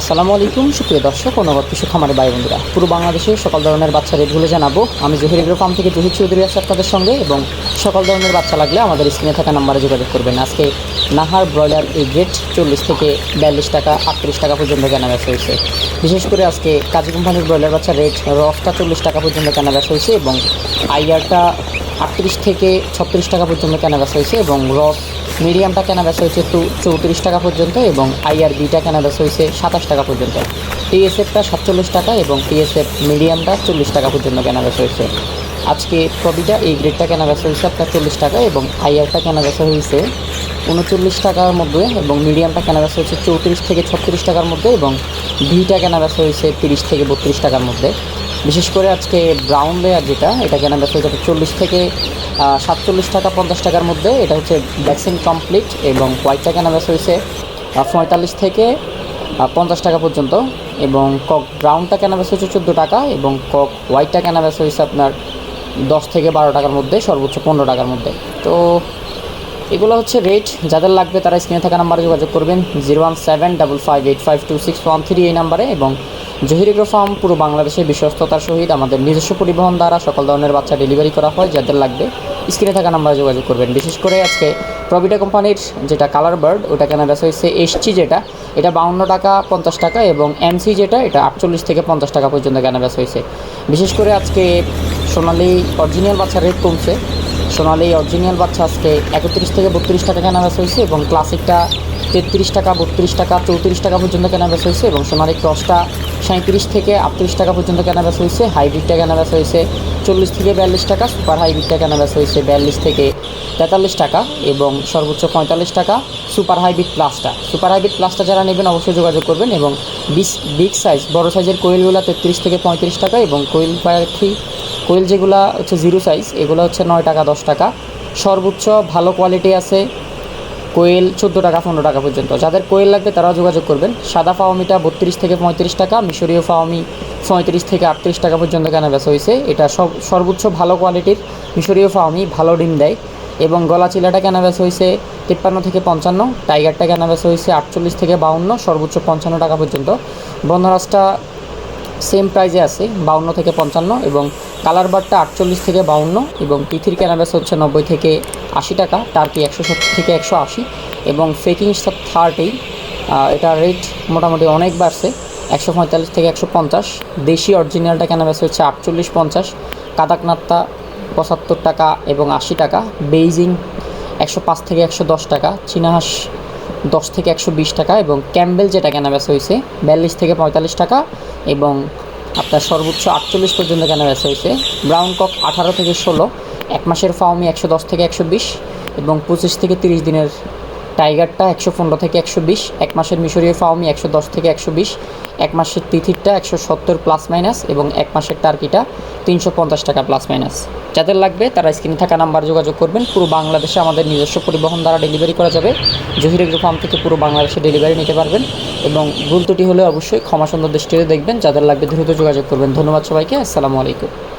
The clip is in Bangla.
আসসালামু আলাইকুম, সুপ্রিয় দর্শক নগর কৃষক খামারে ভাই বন্ধুরা। পুরো বাংলাদেশে সকল ধরনের বাচ্চা রেটগুলো জানাব আমি জহির এগ্রো ফার্ম থেকে জহির চৌধুরী আছি আপনাদের সঙ্গে এবং সকল ধরনের বাচ্চা লাগলে আমাদের স্ক্রিনে থাকা নাম্বারে যোগাযোগ করবেন। আজকে নাহার ব্রয়লার এই গ্রেড চল্লিশ থেকে বিয়াল্লিশ টাকা, আটত্রিশ টাকা পর্যন্ত কেনা বেচা হয়েছে। বিশেষ করে আজকে কাজী কোম্পানির ব্রয়লার বাচ্চা রেট রফটা চল্লিশ টাকা পর্যন্ত কেনা বেচা হয়েছে এবং আইয়ারটা আটত্রিশ থেকে ছত্রিশ টাকা পর্যন্ত কেনা বেচা হয়েছে এবং রস মিডিয়ামটা কেনা বেচা হয়েছে টু চৌত্রিশ টাকা পর্যন্ত এবং আইআর বিটা কেনা বেচা হয়েছে সাতাশ টাকা পর্যন্ত। টিএসএফটা সাতচল্লিশ টাকা এবং টিএসএফ মিডিয়ামটা চল্লিশ টাকা পর্যন্ত কেনা বেচা হয়েছে। আজকে প্রবিটা এই গ্রেডটা কেনা বেচা হয়েছে আপনার চল্লিশ টাকা এবং আইআরটা কেনা বেচা হয়েছে উনচল্লিশ টাকার মধ্যে এবং মিডিয়ামটা কেনা বেচা হয়েছে চৌত্রিশ থেকে ছত্রিশ টাকার মধ্যে এবং ভিটা কেনা বেচা হয়েছে তিরিশ থেকে বত্রিশ টাকার মধ্যে। বিশেষ করে আজকে ব্রাউন লেয়ার যেটা এটা কেনা বেচা হয়েছে চল্লিশ থেকে সাতচল্লিশ টাকা, পঞ্চাশ টাকার মধ্যে, এটা হচ্ছে ভ্যাকসিন কমপ্লিট এবং হোয়াইটটা কেনা বেচা হয়েছে পঁয়তাল্লিশ থেকে পঞ্চাশ টাকা পর্যন্ত এবং কক ব্রাউনটা কেনা বেচা হচ্ছে চোদ্দ টাকা এবং কক হোয়াইটটা কেনা বেচা হয়েছে আপনার দশ থেকে বারো টাকার মধ্যে, সর্বোচ্চ পনেরো টাকার মধ্যে। তো এগুলো হচ্ছে রেট যাদের লাগবে তারা স্ক্রিনে থাকা নাম্বারে যোগাযোগ করবেন zero one seven double five eight five two six one three এই নাম্বারে এবং জহিরিগ্রো ফার্ম পুরো বাংলাদেশে বিশ্বস্ততার সহিত আমাদের নিজস্ব পরিবহন দ্বারা সকল ধরনের বাচ্চা ডেলিভারি করা হয়, যাদের লাগবে। স্ক্রিনে থাকা নাম্বারে যোগাযোগ করবেন। বিশেষ করে আজকে প্রভিটা কোম্পানির যেটা কালার বার্ড ওটা কেনা বেচা হয়েছে এসটি যেটা। এটা বাউন্ন টাকা পঞ্চাশ টাকা এবং এমসি যেটা, এটা আটচল্লিশ থেকে পঞ্চাশ টাকা পর্যন্ত কেনা বেচা হয়েছে। বিশেষ করে আজকে সোনালি অরিজিনাল বাচ্চার রেট কমছে। সোনালি অরিজিনাল বাচ্চা আজকে একত্রিশ থেকে বত্রিশ টাকা কেনা বেচা হয়েছে এবং ক্লাসিকটা তেত্রিশ টাকা, বত্রিশ টাকা, চৌত্রিশ টাকা পর্যন্ত কেনা বেচা হয়েছে এবং সোনালি ক্রসটা সাঁত্রিশ থেকে আটত্রিশ টাকা পর্যন্ত কেনা বেচা হয়েছে হাইব্রিডটা কেনা বেচা হয়েছে চল্লিশ থেকে বিয়াল্লিশ টাকা, সুপার হাইব্রিডটা কেনা বেচা হয়েছে বিয়াল্লিশ থেকে তেতাল্লিশ টাকা এবং সর্বোচ্চ পঁয়তাল্লিশ টাকা সুপার হাইব্রিড প্লাসটা। সুপার হাইব্রিড প্লাসটা যারা নেবেন অবশ্যই যোগাযোগ করবেন এবং বিশ, বিগ সাইজ, বড় সাইজের কোয়েলগুলো তেত্রিশ থেকে পঁয়ত্রিশ টাকা এবং কোয়েল পাখি কোয়েল যেগুলো হচ্ছে জিরো সাইজ, এগুলো হচ্ছে নয় টাকা দশ টাকা। সর্বোচ্চ ভালো কোয়ালিটি আছে কোয়েল চোদ্দ টাকা, পনেরো টাকা পর্যন্ত। যাদের কোয়েল লাগবে তারাও যোগাযোগ করবেন। সাদা ফাওয়ামিটা বত্রিশ থেকে পঁয়ত্রিশ টাকা, মিশরীয় ফাওয়ামি পঁয়ত্রিশ থেকে আটত্রিশ টাকা পর্যন্ত কেনা বেচা হয়েছে। এটা সব, সর্বোচ্চ ভালো কোয়ালিটির মিশরীয় ফাওয়ামি, ভালো ডিম দেয়। এবং গলা চিলাটা কেনা বেচা হয়েছে তিপ্পান্ন থেকে পঞ্চান্ন টাইগারটা কেনা বেচা হয়েছে আটচল্লিশ থেকে বাউন্ন, সর্বোচ্চ পঞ্চান্ন টাকা পর্যন্ত। বন্ধরাজটা সেম প্রাইজে আছে, বাউন্ন থেকে পঞ্চান্ন এবং কালার বারটা আটচল্লিশ থেকে বাউন্ন এবং পিথির কেনাবেচা হচ্ছে নব্বই থেকে আশি টাকা, টার্কি একশো সত্তর থেকে একশো আশি এবং ফেকিং থার্টি এটা রেট মোটামুটি অনেক বাড়ছে, একশো পঁয়তাল্লিশ থেকে একশো পঞ্চাশ। দেশি অরিজিনালটা কেনাবেচা হচ্ছে আটচল্লিশ পঞ্চাশ কাদাকনাত্তা পঁচাত্তর টাকা এবং আশি টাকা, বেইজিং একশো পাঁচ থেকে একশো দশ টাকা, চীনাহাঁস দশ থেকে একশো বিশ টাকা এবং ক্যাম্বেল যেটা বেচা হয়েছে, বিয়াল্লিশ থেকে পঁয়তাল্লিশ টাকা এবং আপনার সর্বোচ্চ আটচল্লিশ পর্যন্ত কেনা বেচা হয়েছে। ব্রাউন কক আঠারো থেকে ষোলো, এক মাসের ফাউমি একশো দশ থেকে একশো বিশ এবং পঁচিশ থেকে তিরিশ দিনের টাইগারটা একশো পনেরো থেকে একশো বিশ, এক মাসের মিশরীয় ফাউমি একশো দশ থেকে একশো বিশ, এক মাসের তিথিরটা একশো সত্তর প্লাস মাইনাস এবং এক মাসের টার্কিটা তিনশো পঞ্চাশ টাকা প্লাস মাইনাস যাদের লাগবে তারা স্ক্রিনে থাকা নাম্বার যোগাযোগ করবেন। পুরো বাংলাদেশে আমাদের নিজস্ব পরিবহন দ্বারা ডেলিভারি করা যাবে। জহির এগ্রো ফার্ম থেকে পুরো বাংলাদেশে ডেলিভারি নিতে পারবেন এবং ভুল হলে অবশ্যই ক্ষমা সুন্দর দৃষ্টিতে দেখবেন। যাদের লাগবে দ্রুত যোগাযোগ করবেন। ধন্যবাদ সবাইকে। আসসালামু আলাইকুম।